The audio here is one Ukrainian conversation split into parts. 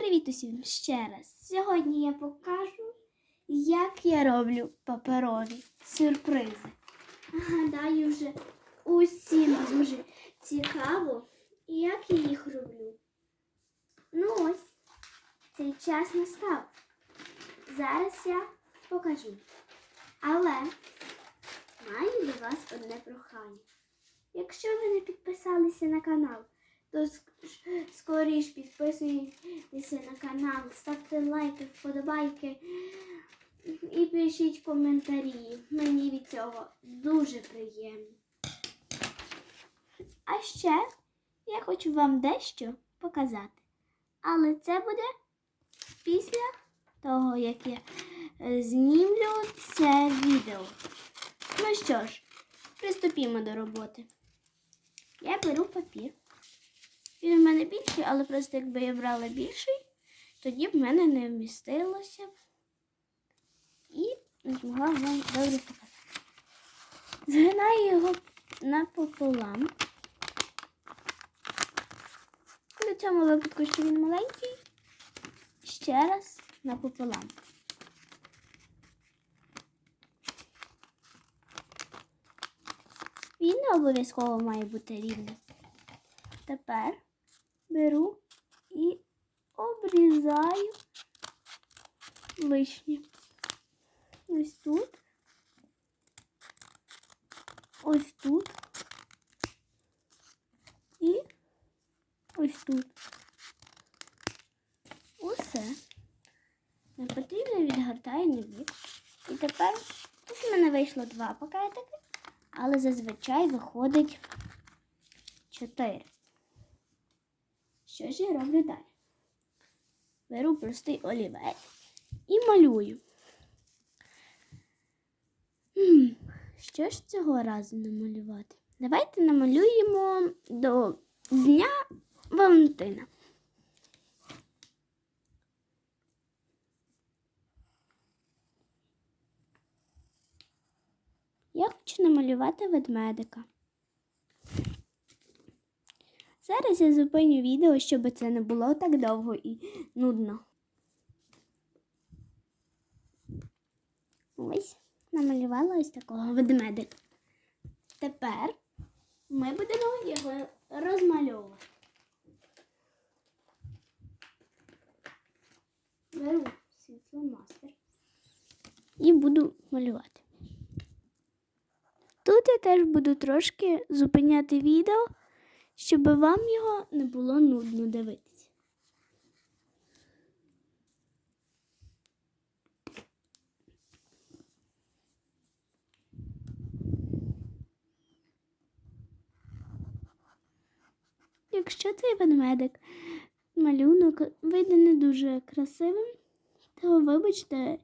Привіт усім ще раз. Сьогодні я покажу, як я роблю паперові сюрпризи. Гадаю, вже усім дуже цікаво, як я їх роблю. Ну ось, цей час настав. Зараз я покажу. Але маю до вас одне прохання. Якщо ви не підписалися на канал, то скоріш підписуйтеся на канал, ставте лайки, вподобайки і пишіть коментарі. Мені від цього дуже приємно. А ще я хочу вам дещо показати. Але це буде після того, як я е, знімлю це відео. Ну що ж, приступімо до роботи. Я беру папір. Він в мене більший, але просто якби я брала більший, тоді в мене не вмістилося. І не змогла вам добре показати. Згинаю його напополам. В цьому випадку, що він маленький, ще раз напополам. Він не обов'язково має бути рівним. Тепер беру і обрізаю лишнє. Ось тут. Ось тут. І ось тут. Усе. Не потрібно відгортаю бік. І тепер тут в мене вийшло два пакетики, але зазвичай виходить чотири. Що ж я роблю далі? Беру простий олівець і малюю. Що ж цього разу намалювати? Давайте намалюємо до Дня Валентина. Я хочу намалювати ведмедика. Зараз я зупиню відео, щоб це не було так довго і нудно. Ось, намалювала ось такого ведмедика. Тепер ми будемо його розмальовувати. Беру світломастер і буду малювати. Тут я теж буду трошки зупиняти відео, щоб вам його не було нудно дивитися. Якщо цей ведмедик малюнок вийде не дуже красивим, то вибачте,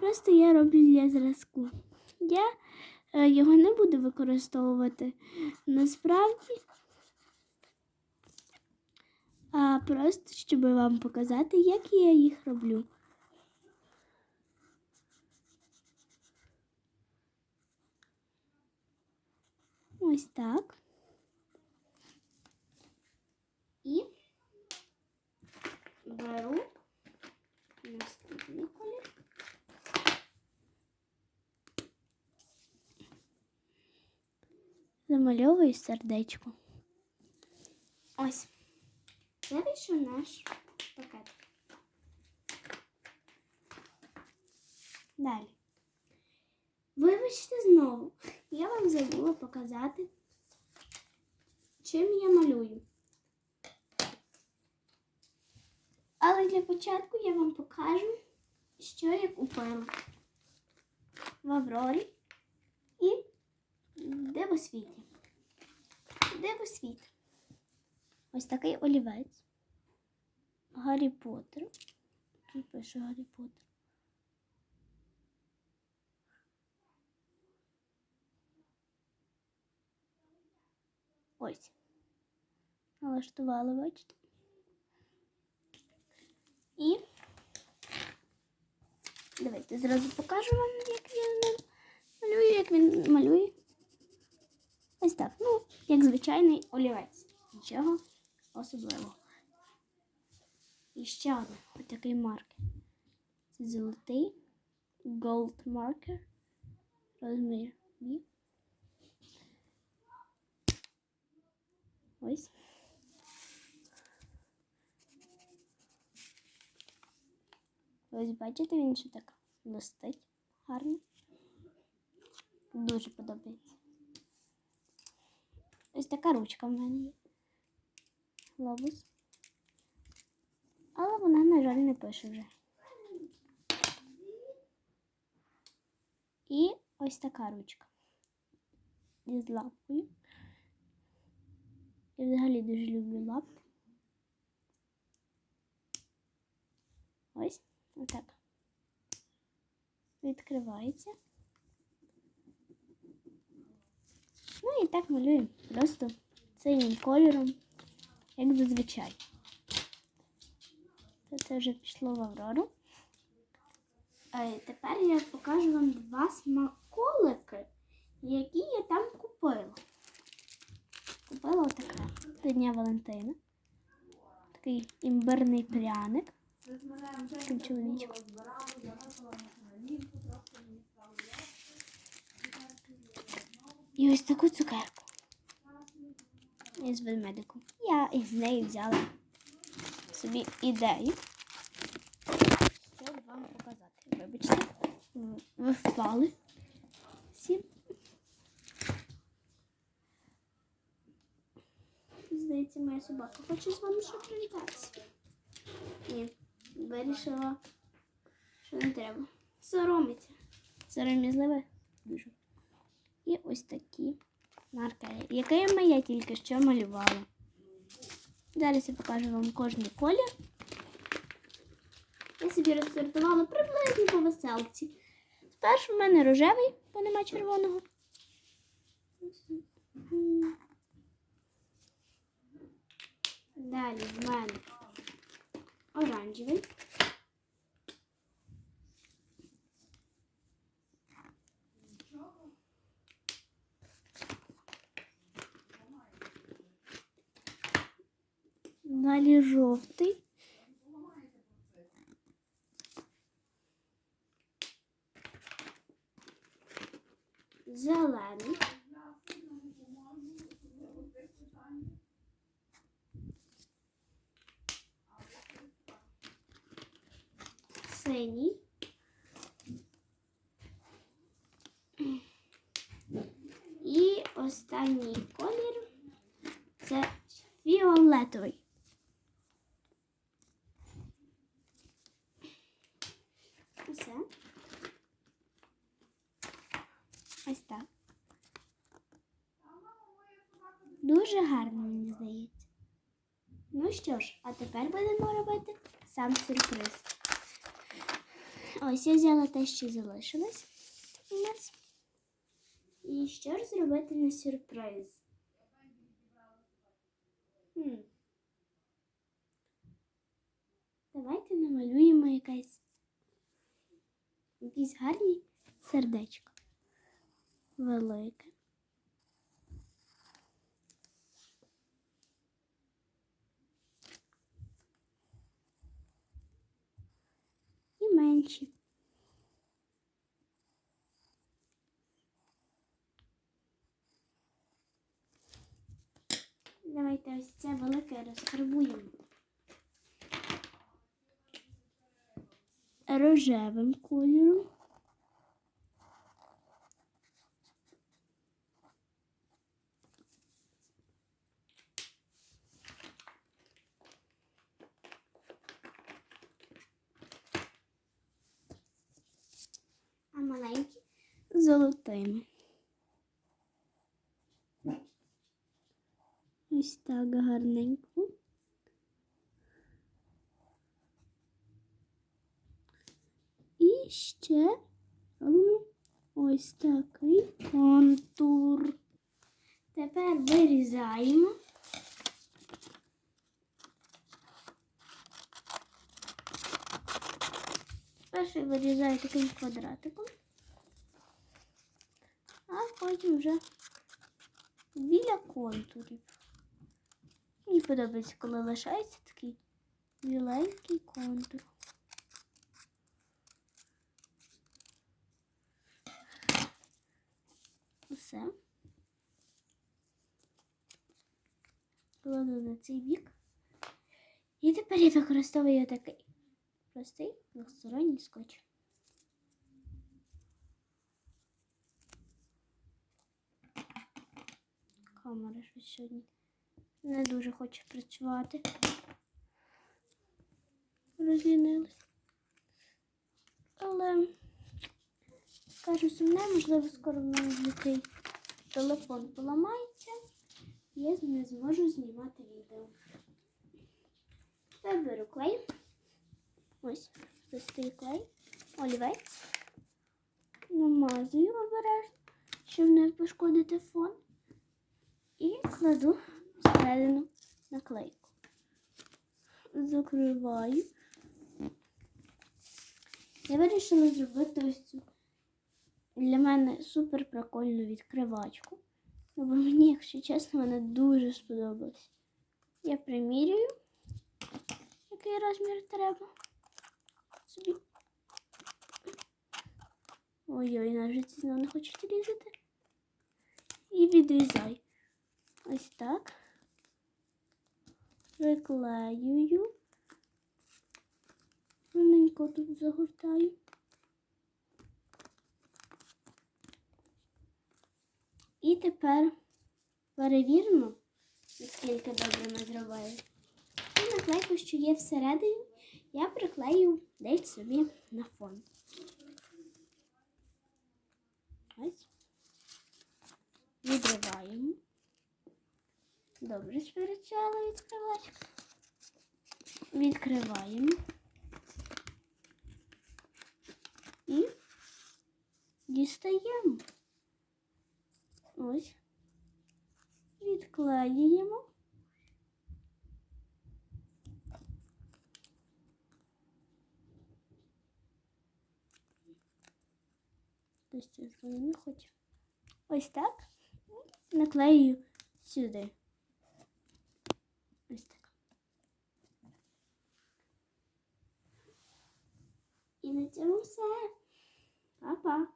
просто я роблю для зразку. Я е, його не буду використовувати насправді, а просто щоб вам показати, як я їх роблю. Ось так. І беру наступний колір. Замальовую сердечко. Ось. Це вийшов наш пакет. Далі. Вибачте знову, я вам забула показати, чим я малюю. Але для початку я вам покажу, що я купила в Аврорі і Дивосвіті. Дивосвіт. Ось такий олівець. Гаррі Поттер. Тут пише Гаррі Поттер. Ось. Налаштувала, бачите? І давайте зразу покажу вам, як він малює, як він малює. Ось так. Ну, як звичайний олівець. Нічого особливого. І ще одне, отакий маркер. Це золотий gold marker. Розмір B. Ось. Ось бачите, він ще так блистить гарно. Дуже подобається. Ось така ручка в мене є. Глобус. Але вона, на жаль, не пише вже. І ось така ручка. Із лапкою. Я взагалі дуже люблю лапки. Ось отак. Відкривається. Ну і так малюємо просто синім кольором, як зазвичай. Це, вже пішло в Аврору. Е, тепер я покажу вам два смаколики, які я там купила. Купила отаке до Дня Валентина. Такий імбирний пряник. Таким чоловічком. І ось таку цукерку. Із ведмедиком. Я із нею взяла собі ідею. Щоб вам показати. Вибачте, ви впали. Всі. Здається, моя собака хоче з вами ще привітатися. Ні, вирішила, що не треба. Соромиться. Сором'язливе дуже. І ось такі маркери, якими я тільки що малювала. Зараз я покажу вам кожний колір. Я собі розсортувала приблизно по веселці. Спершу в мене рожевий, бо нема червоного. Далі в мене оранжевий. Далі жовтий. Зелений. Синій. І останній колір це фіолетовий. Усе. Ось так. Дуже гарно, мені здається. Ну що ж, а тепер будемо робити сам сюрприз. Ось я взяла те, що залишилось у нас. І що ж зробити на сюрприз? Хм. Давайте намалюємо якесь якісь гарні сердечко. Велике. І. Давайте ось це велике розфарбуємо. Рожевим кольором. А маленькі золотими. Ось так гарненько. І ще ось такий контур. Тепер вирізаємо. Перший вирізаю таким квадратиком, потім вже біля контурів. Мені подобається, коли лишається такий біленький контур. Усе. Кладу на цей бік. І тепер я використовую такий простий двосторонній скотч. Камера щось сьогодні не дуже хоче працювати. Розлінилась. Але скажу сумне, можливо, скоро в мене який телефон поламається, я не зможу знімати відео. Тепер беру клей. Ось, простий клей, олівець. Намазую обережно, щоб не пошкодити фон. І кладу всередину наклейку. Закриваю. Я вирішила зробити ось цю для мене супер прикольну відкривачку. Бо мені, якщо чесно, вона дуже сподобалась. Я примірюю, який розмір треба собі. Ой-ой, ножиці знову не хочуть різати. І відрізай. Ось так. Приклеюю. Раненько тут загортаю. І тепер перевіримо, наскільки добре ми зробили. І наклейку, що є всередині, я приклею десь собі на фон. Ось. Добре спрацювала відкривачка. Відкриваємо. І дістаємо. Ось. Відклеюємо. Ось це не. Ось так. Наклею сюди. Ось так. І на цьому все. Па-па.